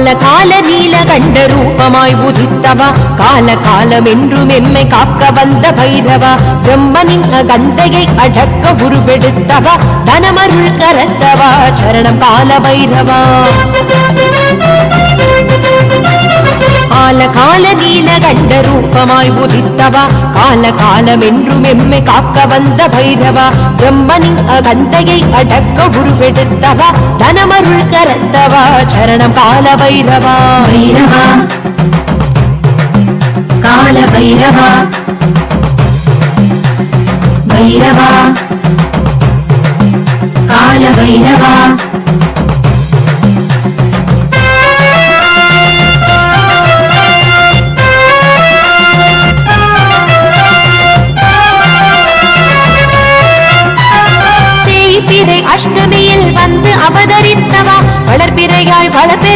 கால கால நீல கண்ட ரூபமாய் உதித்தவா கால காலமென்றும் எம்மை காக்க வந்த பைரவா? பிரம்மனின் கந்தையை அடக்க உருவெடுத்தவா? தனமருள் கரத்தவா? சரணம் கால பைரவா. கால கால நீல கண்ட ரூபமாய் உதித்தவா? கால காலமென்றும் எம்மை காக்க வந்த பைரவா? பிரம்மனின் அகந்தையை அடக்க உருவெடுத்தவா? தனமருள் கரந்தவா? சரணம் கால பைரவா. பைரவா கால பைரவா. பைரவா கால பைரவா வளர்பிறை அஷ்டமியில் வந்து அவதரித்தவா? வளர்பிறையாய் வளர்பிறை